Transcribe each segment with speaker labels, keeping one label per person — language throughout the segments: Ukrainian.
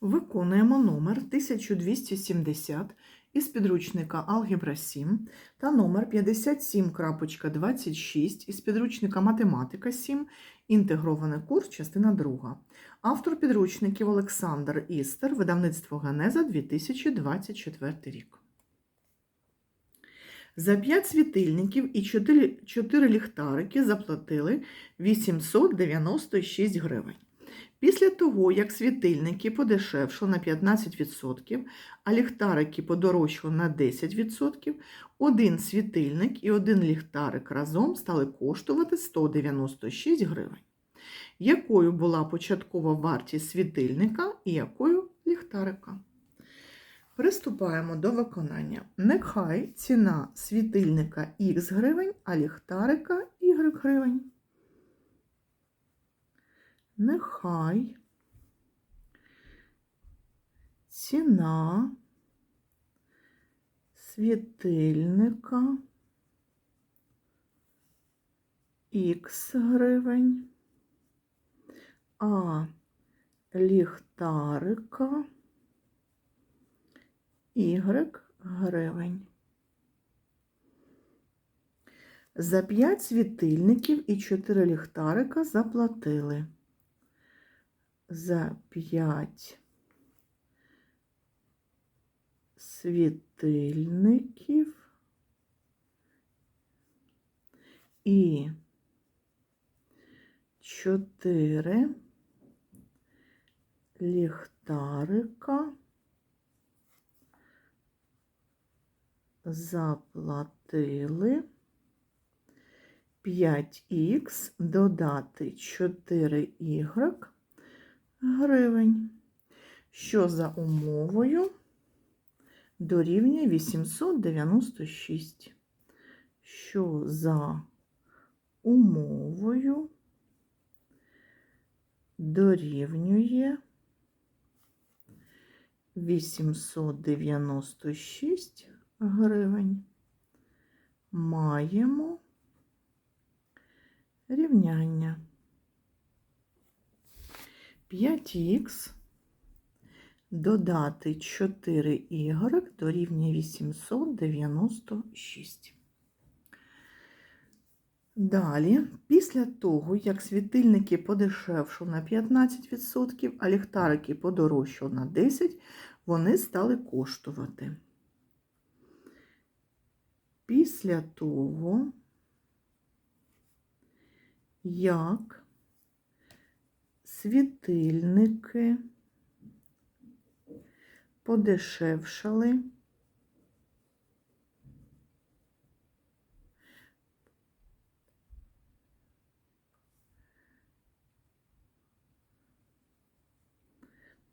Speaker 1: Виконуємо номер 1270 із підручника Алгебра 7 та номер 57.26 із підручника Математика 7, інтегрований курс, частина 2. Автор підручників Олександр Істер, видавництво Генеза 2024 рік. За 5 світильників і 4, 4 ліхтарики заплатили 896 гривень. Після того, як світильники подешевшили на 15%, а ліхтарики подорожчали на 10%, один світильник і один ліхтарик разом стали коштувати 196 гривень. Якою була початкова вартість світильника і якою ліхтарика? Приступаємо до виконання. Нехай ціна світильника Х гривень, а ліхтарика Y гривень. Нехай ціна світильника Х гривень, а ліхтарика Y гривень. За 5 світильників і 4 ліхтарика заплатили. За 5 світильників і 4 ліхтарика заплатили 5х додати 4y гривень, що за умовою дорівнює 896, що за умовою дорівнює 896 гривень. Маємо рівняння. 5х додати 4y дорівнює 896. Далі, після того, як світильники подешевшали на 15%, а ліхтарики подорожчали на 10%, вони стали коштувати. Після того, як світильники подешевшали.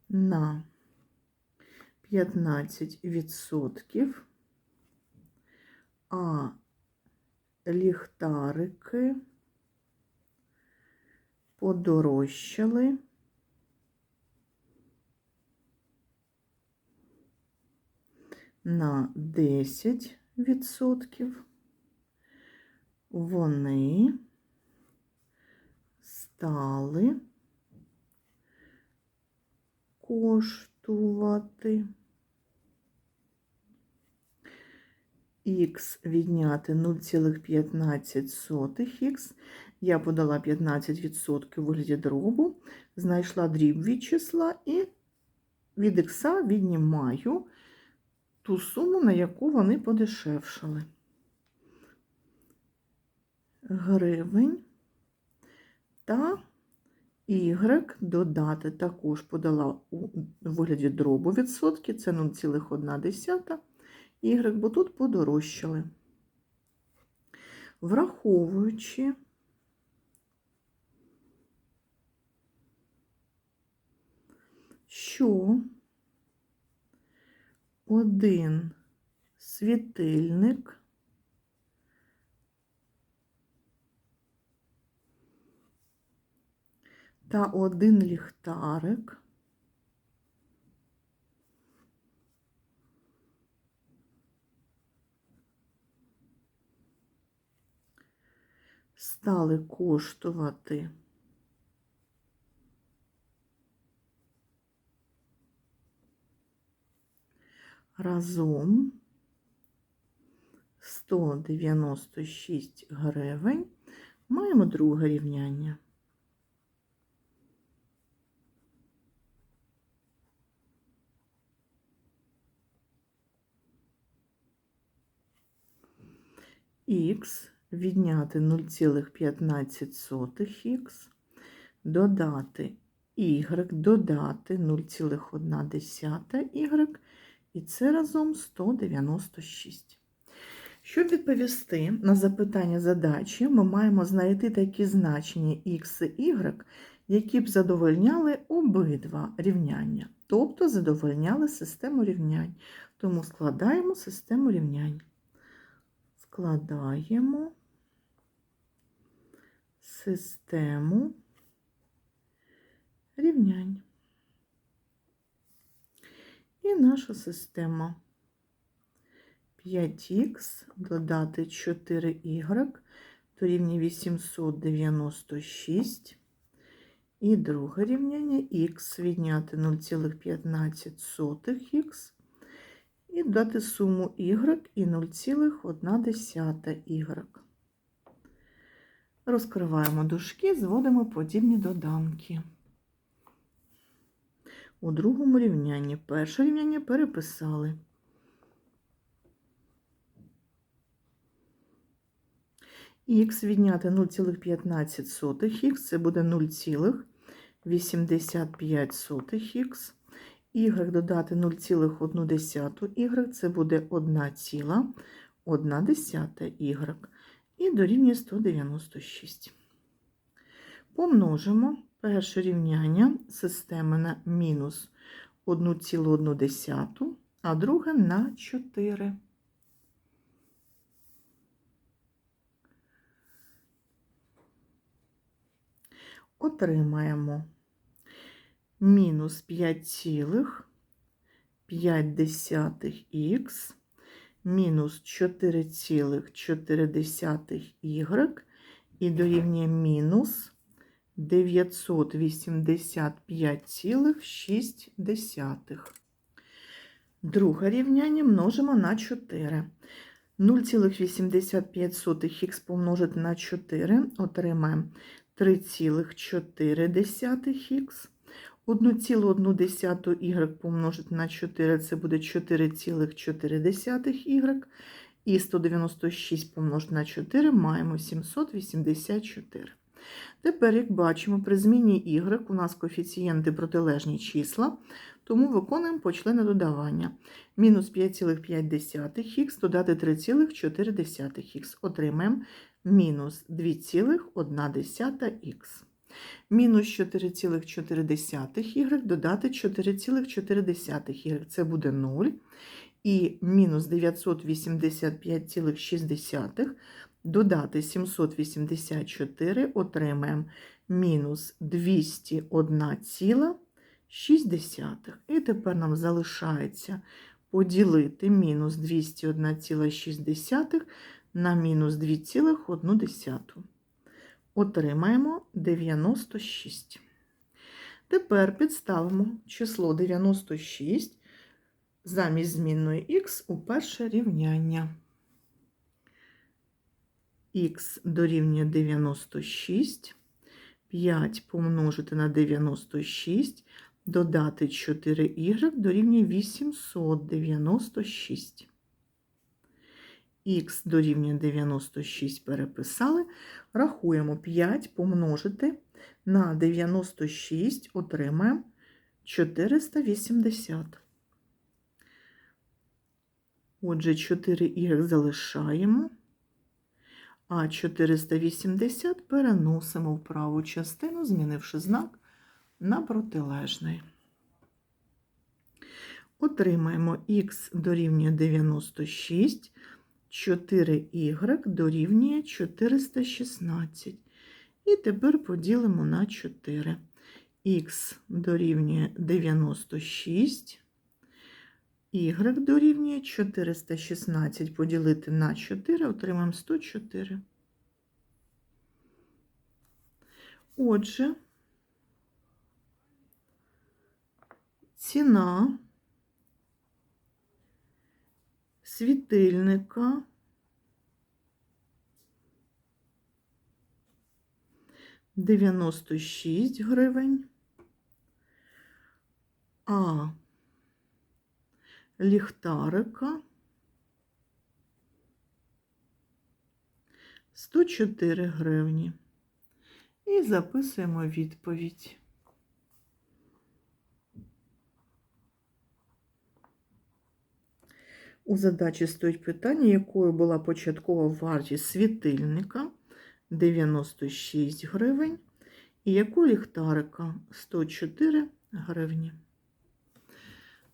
Speaker 1: На 15%, а ліхтарики подорожчали на 10%, вони стали коштувати х відняти 0,15х. Я подала 15% у вигляді дробу, знайшла дріб від числа і від х віднімаю ту суму, на яку вони подешевшали. Гривень та y додати також подала у вигляді дробу відсотки, це 0,1 y, бо тут подорожчали. Враховуючи що один світильник. Та один ліхтарик. Стали коштувати разом 196 гривень. Маємо друге рівняння. Х відняти 0,15х, додати y, додати 0,1y, і це разом 196. Щоб відповісти на запитання задачі, ми маємо знайти такі значення x і y, які б задовольняли обидва рівняння, тобто задовольняли систему рівнянь. Тому складаємо систему рівнянь. Складаємо систему рівнянь. І наша система 5х додати 4y дорівнює 896. І друге рівняння х відняти 0,15х і додати суму y і 0,1y. Розкриваємо дужки, зводимо подібні доданки. У другому рівнянні перше рівняння переписали. Х відняти 0,15х, це буде 0,85х. Y додати 0,1y, це буде 1,1y. І дорівнює 196. Помножимо перше рівняння системи на мінус 1,1, а друге на 4. Отримаємо мінус 5,5х мінус 4,4y і дорівнює мінус 985,6. Друге рівняння множимо на 4. 0,85х помножити на 4 отримаємо 3,4х. 1,1y помножити на 4 це буде 4,4y. І 196 помножити на 4 маємо 784. Тепер, як бачимо, при зміні y у нас коефіцієнти протилежні числа, тому виконуємо почлене додавання. Мінус 5,5х додати 3,4х. Отримаємо мінус 2,1х. Мінус 4,4y додати 4,4y. Це буде 0. І мінус 985,6 додати 784 отримаємо мінус 201,6. І тепер нам залишається поділити мінус 201,6 на мінус 2,1. Отримаємо 96. Тепер підставимо число 96 замість змінної х у перше рівняння. Х дорівнює 96, 5 помножити на 96, додати 4y дорівнює 896. Х дорівнює 96 переписали. Рахуємо 5 помножити на 96, отримаємо 480. Отже, 4y залишаємо, а 480 переносимо в праву частину, змінивши знак на протилежний. Отримаємо х дорівнює 96, 4y дорівнює 416. І тепер поділимо на 4. Х дорівнює 96. Y дорівнює 416 поділити на 4, отримаємо 104. Отже, ціна світильника дев'яносто шість гривень, а ліхтарика 104 гривні. І записуємо відповідь. У задачі стоїть питання, якою була початкова вартість світильника 96 гривень і яку ліхтарика 104 гривні.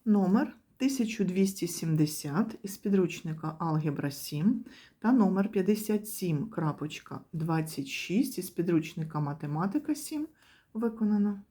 Speaker 1: Номер 1270 із підручника Алгебра 7 та номер 57.26 із підручника Математика 7 виконано.